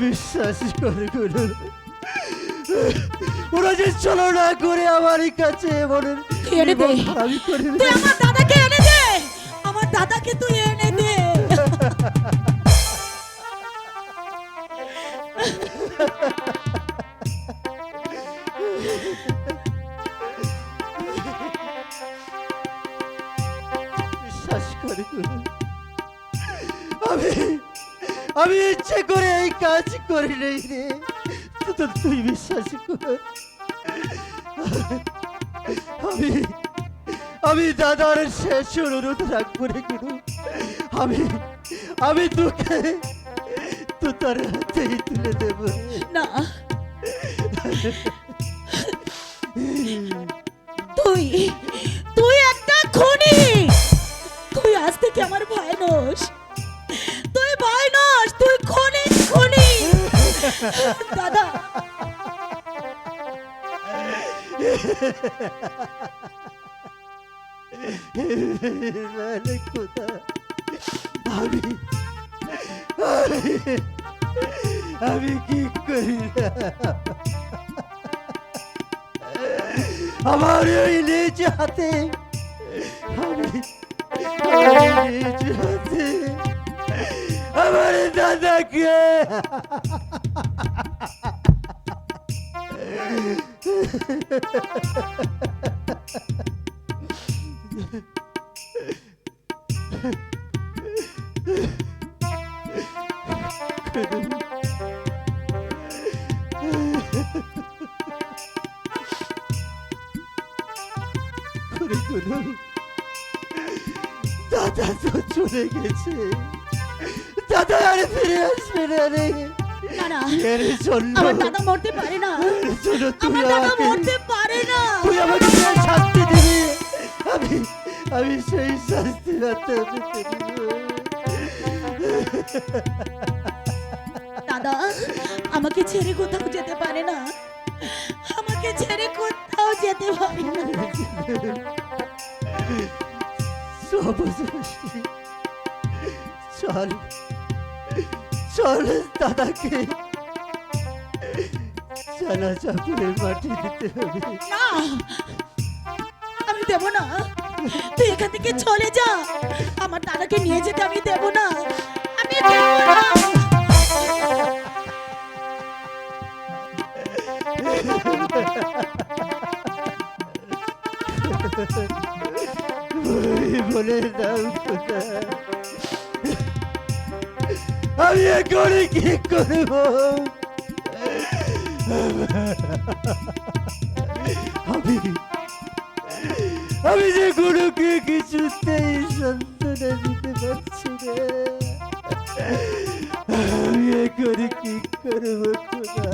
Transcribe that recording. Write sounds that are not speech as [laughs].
বিশ্বাস করে গুরু ওরা যে চলো না করে আমার কাছে মনের এনে দে। আমি করে তুই আমার দাদাকে এনে দে। আমার দাদাকে তুই এনে দে। [laughs] বিশ্বাস করে আমি আমি ইচ্ছে করে এই কাজ করি নাই রে। তো তুই বিশ্বাস কর। আমি আমি দাদার শেষ অনুরোধ রাখব রে গুরু। আমি আমি তোকে তো তার হাতেই তুলে দেবো। না। তুই তুই একটা খুনি আমি আমি- কি করি? আমার ওই নিজ হাতে আমি নিজ হাতে আমার দাদাকে দাদা তো চলে গেছে। দাদা আর ফিরে আসবে না রে। না না। এর জন্য আমার দাদা মরতে পারে না। এর জন্য তুই আমার দাদা মরতে পারে না। তুই আমাকে যে শাস্তি দিবি আমি আমি সেই শাস্তি রাতে দাদা আমাকে ছেড়ে কোথাও যেতে পারে না। আমাকে ছেড়ে কোথাও যেতে পারে না। সব চল। চল দাদাকে। চালা চাপুরে মাটি দিতে হবে। না আমি দেব না। তুই এখান থেকে চলে যা। আমার দাদাকে নিয়ে যেতে আমি দেব না। আমি দেব না। বলে দাও খোদা। আমি এখনই কি করব? আমি আমি যে গুরুকে কিছুতেই সান্ত্বনা দিতে পারছি না। আমি এখনই কি করব খোদা